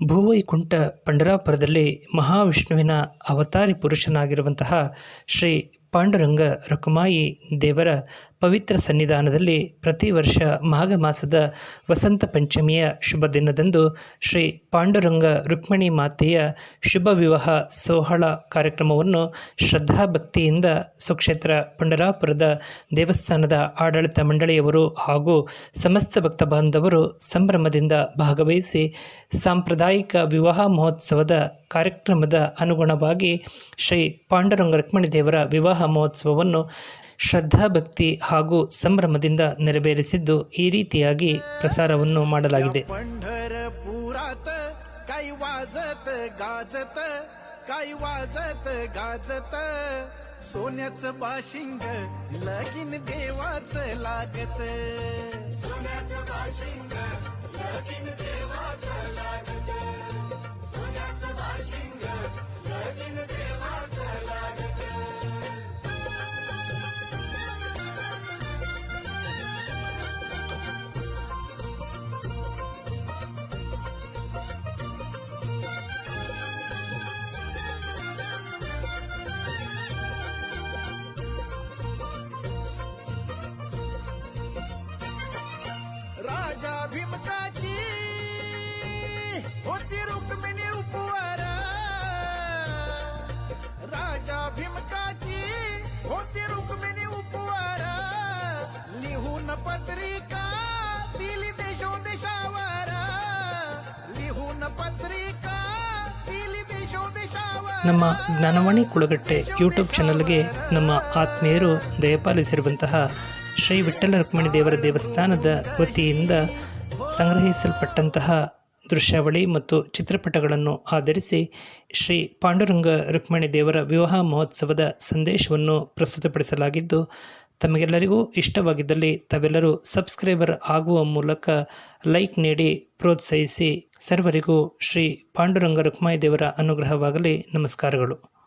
ಭೂವೈಕುಂಠ ಪಂಡರಾಪುರದಲ್ಲಿ ಮಹಾವಿಷ್ಣುವಿನ ಅವತಾರಿ ಪುರುಷನಾಗಿರುವಂತಹ ಶ್ರೀ ಪಾಂಡುರಂಗ ರಕುಮಾಯಿ ದೇವರ ಪವಿತ್ರ ಸನ್ನಿಧಾನದಲ್ಲಿ ಪ್ರತಿ ವರ್ಷ ಮಾಘ ಮಾಸದ ವಸಂತ ಪಂಚಮಿಯ ಶುಭ ದಿನದಂದು ಶ್ರೀ ಪಾಂಡುರಂಗ ರುಕ್ಮಿಣಿ ಮಾತೆಯ ಶುಭ ವಿವಾಹ ಸೋಹಳ ಕಾರ್ಯಕ್ರಮವನ್ನು ಶ್ರದ್ಧಾಭಕ್ತಿಯಿಂದ ಸುಕ್ಷೇತ್ರ ಪಂಡರಾಪುರದ ದೇವಸ್ಥಾನದ ಆಡಳಿತ ಮಂಡಳಿಯವರು ಹಾಗೂ ಸಮಸ್ತ ಭಕ್ತ ಬಾಂಧವರು ಸಂಭ್ರಮದಿಂದ ಭಾಗವಹಿಸಿ ಸಾಂಪ್ರದಾಯಿಕ ವಿವಾಹ ಮಹೋತ್ಸವದ ಕಾರ್ಯಕ್ರಮದ ಅನುಗುಣವಾಗಿ ಶ್ರೀ ಪಾಂಡುರಂಗ ರುಕ್ಮಿಣಿ ದೇವರ ವಿವಾಹ ಮಹೋತ್ಸವವನ್ನು ಶ್ರದ್ಧಾಭಕ್ತಿ ಹಾಗೂ ಸಂಭ್ರಮದಿಂದ ನೆರವೇರಿಸಿದ್ದು ಈ ರೀತಿಯಾಗಿ ಪ್ರಸಾರವನ್ನು ಮಾಡಲಾಗಿದೆ पंढरपुरात काही वाजत गाजत काही वाजत गाजत सोन्याचं बाशिंग लगीन देवाचं लागत सोन्याचं बाशिंग लगीन भीमकाची होती रुक्मिणी उपवर राजा भीमकाची होती रुक्मिणी उपवर लिहून पत्रिका दिली देशोदेशावर लिहून पत्रिका दिली देशोदेशावर ನಮ್ಮ ಜ್ಞಾನವಾಣಿ ಕುಳಗಟ್ಟೆ ಯೂಟ್ಯೂಬ್ ಚಾನಲ್ಗೆ ನಮ್ಮ ಆತ್ಮೀಯರು ದಯಪಾಲಿಸಿರುವಂತಹ ಶ್ರೀ ವಿಠ್ಠಲ ರುಕ್ಮಿಣಿ ದೇವರ ದೇವಸ್ಥಾನದ ವತಿಯಿಂದ ಸಂಗ್ರಹಿಸಲ್ಪಟ್ಟಂತಹ ದೃಶ್ಯಾವಳಿ ಮತ್ತು ಚಿತ್ರಪಟಗಳನ್ನು ಆಧರಿಸಿ ಶ್ರೀ ಪಾಂಡುರಂಗ ರುಕ್ಮಿಣಿ ದೇವರ ವಿವಾಹ ಮಹೋತ್ಸವದ ಸಂದೇಶವನ್ನು ಪ್ರಸ್ತುತಪಡಿಸಲಾಗಿದ್ದು, ತಮಗೆಲ್ಲರಿಗೂ ಇಷ್ಟವಾಗಿದ್ದಲ್ಲಿ ತಾವೆಲ್ಲರೂ ಸಬ್ಸ್ಕ್ರೈಬರ್ ಆಗುವ ಮೂಲಕ ಲೈಕ್ ನೀಡಿ ಪ್ರೋತ್ಸಾಹಿಸಿ. ಸರ್ವರಿಗೂ ಶ್ರೀ ಪಾಂಡುರಂಗ ರುಕ್ಮಾಯಿ ದೇವರ ಅನುಗ್ರಹವಾಗಲಿ. ನಮಸ್ಕಾರಗಳು.